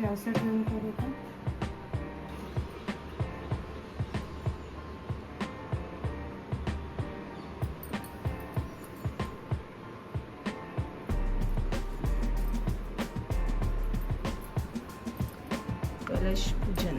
हे असं ठेवून करू का कलश पूजन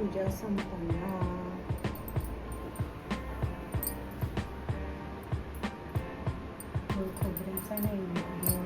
पूजा संपन्न. खोबऱ्याचा नैवेद्य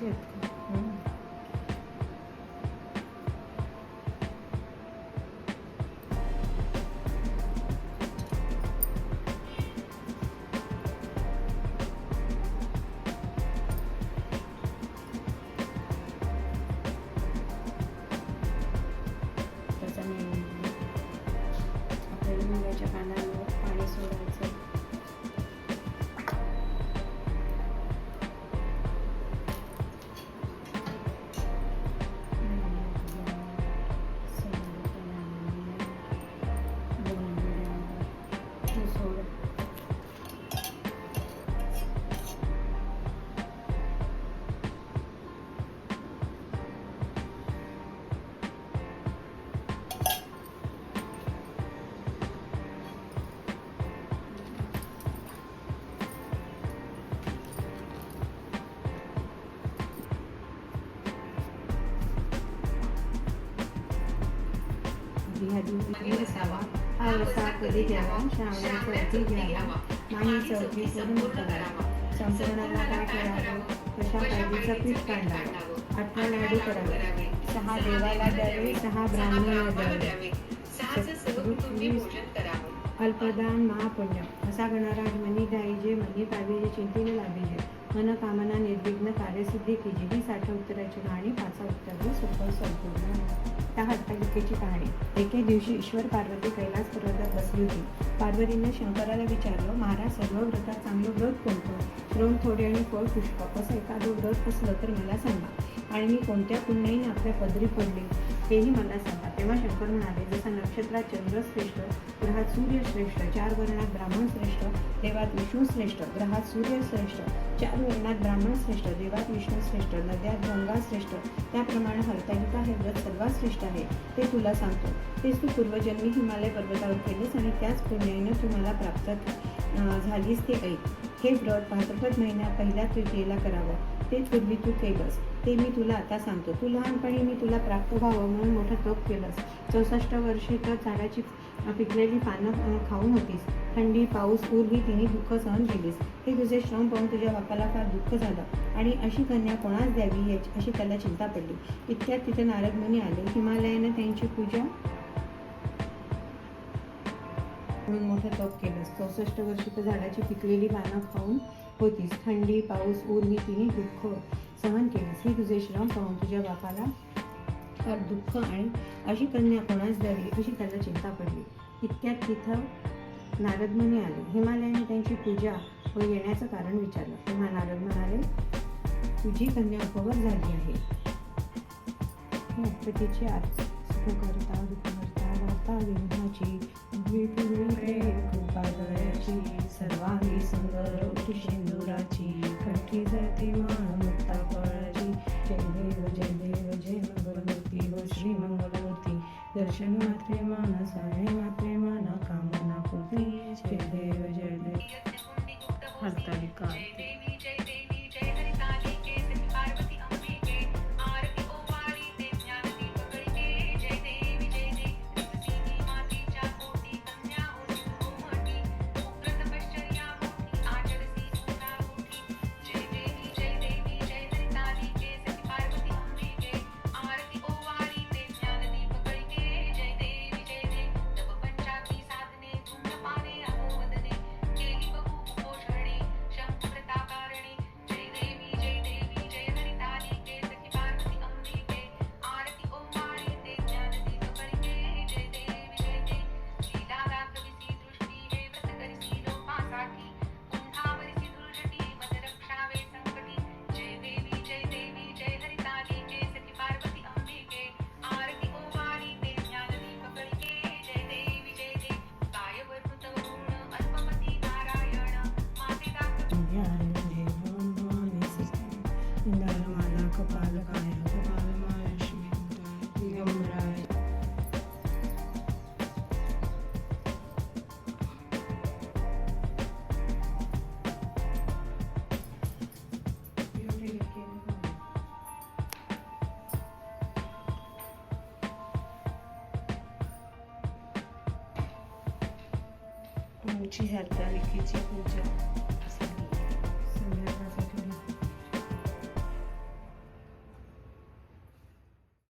谢 ह्या असावा हा रसा कधी घ्यावा श्रावणाचा चौथी घ्यावा माहीचा अगदी पूर्ण करावा संपूर्णाला काय करावं कशा पायरीचं पीठ काढावं अठरा लाडू करावे सहा देवाला द्यावे सहा ब्राह्मणाला द्यावे अल्पदान महापुण्य. असा गणारा मनी गाईजे मनी पाविजे चिंतीने लाभिजे. मन कामना निर्विघ्न कार्यसिद्धी केजी ही साठ उत्तराची कहाणी पाचा उत्तर सुपर संपूर्ण. त्या हट्टालिकेची कहाणी. एके दिवशी ईश्वर पार्वती कैलास पर्वतात बसली होती. पार्वतीने शंकराला विचारलं महाराज सर्व व्रतात चांगलं व्रत कोणतं? श्रम थोडे आणि फळ पुष्प असं एखादं व्रत असलं तर मला सांगा. आणि मी कोणत्या पुण्याईने आपल्या पदरी पडले तेही मला सांगा. तेव्हा शंकर म्हणाले जसं नक्षत्रात चंद्र श्रेष्ठ ग्रहात सूर्य श्रेष्ठ चार वर्णात ब्राह्मण श्रेष्ठ देवात विष्णू श्रेष्ठ ग्रहात सूर्य श्रेष्ठ चार वर्णात ब्राह्मण श्रेष्ठ देवात विष्णू श्रेष्ठ नद्यात गंगा श्रेष्ठ त्याप्रमाणे हरतालिका हे व्रत सर्वात श्रेष्ठ आहे. ते तुला सांगतो. तेच तू पूर्वजन्मी हिमालय पर्वतावर केलेस आणि त्याच पुण्याने तुम्हाला प्राप्त झालीस ते ऐक. हे व्रत भाद्रपद महिन्यात पहिल्या तृतीयेला करावं. ते पूर्वी तू केलंस. ते मी तुला आता सांगतो. तू लहानपणी मी तुला प्राप्त व्हावं म्हणून मोठं तप केलंस. चौसष्ट वर्षी तर झाडाची पिकलेली पानं खाऊन होतीस. थंडी पाऊस पूर ही तिन्ही दुःख सहन केलीस. हे तुझे श्रम पाहून तुझ्या बापाला फार दुःख झालं आणि अशी कन्या कोणास द्यावी याची अशी त्याला चिंता पडली. इतक्यात तिथे नारद मुनी आले. हिमालयानं त्यांची पूजा म्हणून मोठं तप केलंस चौसष्ट वर्षी तर झाडाची पिकलेली पानं खाऊन होतीस. थंडी पाऊस ऊर ही तिन्ही दुःख सहन केलीस. हे तुझे श्रम पाहून तुझ्या बापाला फार दुःख आणि अशी कन्या कोणास द्यावी अशी त्याला चिंता पडली. इतक्यात तिथं नारद मुनी आले. हिमालयाने त्यांची पूजा व येण्याचं कारण विचारलं. तेव्हा नारद म्हणाले तुझी कन्या उपवर झाली आहे. गणपतीची आरती सुख करता करता वार्ता विघ्नाची सर्वांगी सुंदर शेंदुराची सिंदुराची कंठी जाती माळ मुक्ता फळाची जय देव जय देव जय दर्शन मात्रे मान सारे मात्रे माना कामना पूर्ती जय देव जय देव. हरतालिका. रोजची हरतालिकेची पूजा